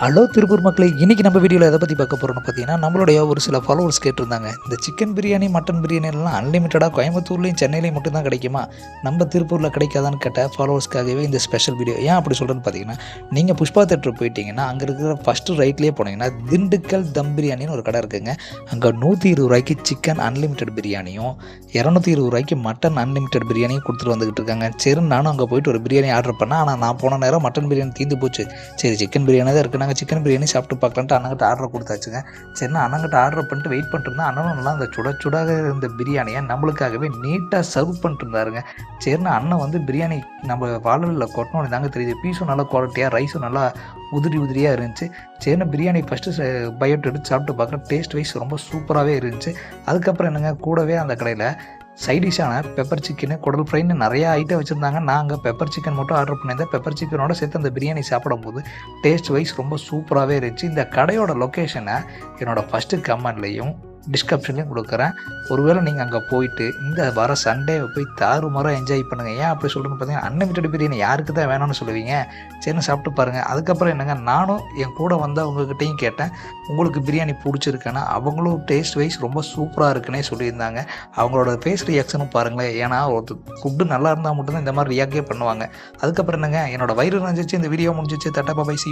Hello Tiruppur மக்களை. இன்றைக்கி நம்ம வீடியோவில் எதை பற்றி பார்க்க போகிறோம்னு பார்த்தீங்கன்னா நம்மளுடைய ஒரு சில ஃபாலோவர்ஸ் கேட்டிருந்தாங்க. இந்த சிக்கன் பிரியாணி மட்டன் பிரியாணிலாம் அன்லிமிட்டடாக கோயம்புத்தூர்லேயும் சென்னையிலையும் மட்டும்தான் கிடைக்குமா? நம்ம திருப்பூரில் கிடைக்காதான்னு கேட்ட ஃபாலோவர்ஸ்க்காகவே இந்த ஸ்பெஷல் வீடியோ ஏன் அப்படி சொல்கிறேன்னு பார்த்தீங்கன்னா நீங்கள் புஷ்பா தேட்டர் போயிட்டீங்கன்னா அங்கே இருக்கிற ஃபஸ்ட்டு ரைட்லேயே போனீங்கன்னா திண்டுக்கல் தம் பிரியாணின்னு ஒரு கடை இருக்குங்க. அங்கே நூற்றி இருபது ரூபாய்க்கு சிக்கன் அன்லிமிட்டட் பிரியாணியும் இரநூத்தி இருபது ரூபாய்க்கு மட்டன் அன்லிமிட்டட் பிரியாணியும் கொடுத்துட்டு வந்துக்கிட்டு இருக்காங்க. சரி நானும் அங்கே போயிட்டு ஒரு பிரியாணி ஆர்டர் பண்ணேன். ஆனால் நான் போன நேரம் மட்டன் பிரியாணி தீர்ந்து போச்சு. சரி சிக்கன் பிரியாணி தான் இருக்குது நாங்கள் சிக்கன் பிரியாணி சாப்பிட்டு பார்க்கலான்ட்டு அண்ணங்கிட்ட ஆர்டர் கொடுத்தாச்சுங்க. சரிண்ணா அண்ணங்கிட்ட ஆர்டர் பண்ணிட்டு வெயிட் பண்ணிட்டு அண்ணனும் நல்லா அந்த சுட சுடாக இருந்த பிரியாணியை நம்மளுக்காகவே நீட்டாக சர்வ் பண்ணிட்டு இருந்தாருங்க. அண்ணன் வந்து பிரியாணி நம்ம வாழலில் கொட்டணும் தாங்க தெரியுது. பீஸும் நல்லா குவாலிட்டியாக ரைஸும் நல்லா உதிரி உதிரியாக இருந்துச்சு. சரிண்ணா பிரியாணி ஃபஸ்ட்டு பயோட் எடுத்து சாப்பிட்டு பார்க்குறேன். டேஸ்ட் வைஸ் ரொம்ப சூப்பராகவே இருந்துச்சு. அதுக்கப்புறம் என்னங்க கூடவே அந்த கடையில் சைடிஷான பெப்பர் சிக்கனு குடல் ஃப்ரைன்னு நிறையா ஐட்டம் வச்சுருந்தாங்க. நான் அங்கே பெப்பர் சிக்கன் மட்டும் ஆர்டர் பண்ணியிருந்தேன். பெப்பர் சிக்கனோட சேர்த்து அந்த பிரியாணி சாப்பிடும்போது டேஸ்ட் வைஸ் ரொம்ப சூப்பராகவே இருந்துச்சு. இந்த கடையோட லொக்கேஷனை என்னோடய ஃபஸ்ட்டு கமெண்ட்லேயும் டிஸ்கிரிப்ஷன்லையும் கொடுக்குறேன். ஒருவேளை நீங்கள் அங்கே போயிட்டு இந்த வர சண்டேவை போய் தாறுமாறாக என்ஜாய் பண்ணுங்கள் ஏன் அப்படி சொல்கிறேன்னு பார்த்தீங்கன்னா அன்லிமிட்டட் பிரியாணி யாருக்கு தான் வேணும்னு சொல்லுவீங்க. சரின்னு சாப்பிட்டு பாருங்கள் அதுக்கப்புறம் என்னங்க நானும் என் கூட வந்தால் உங்ககிட்டையும் கேட்டேன். உங்களுக்கு பிரியாணி பிடிச்சிருக்கேன்னா அவங்களும் டேஸ்ட் வைஸ் ரொம்ப சூப்பராக இருக்குன்னே சொல்லியிருந்தாங்க. அவங்களோட ஃபேஸ் ரியாக்ஷனும் பாருங்களேன். ஏன்னா ஒரு ஃபுட்டு நல்லா இருந்தால் மட்டும்தான் இந்த மாதிரி ரியாக்டே பண்ணுவாங்க. அதுக்கப்புறம் என்னங்க என்னோட வயிறு நினைச்சிச்சு இந்த வீடியோ முடிஞ்சிச்சு தட்டப்பா பைசி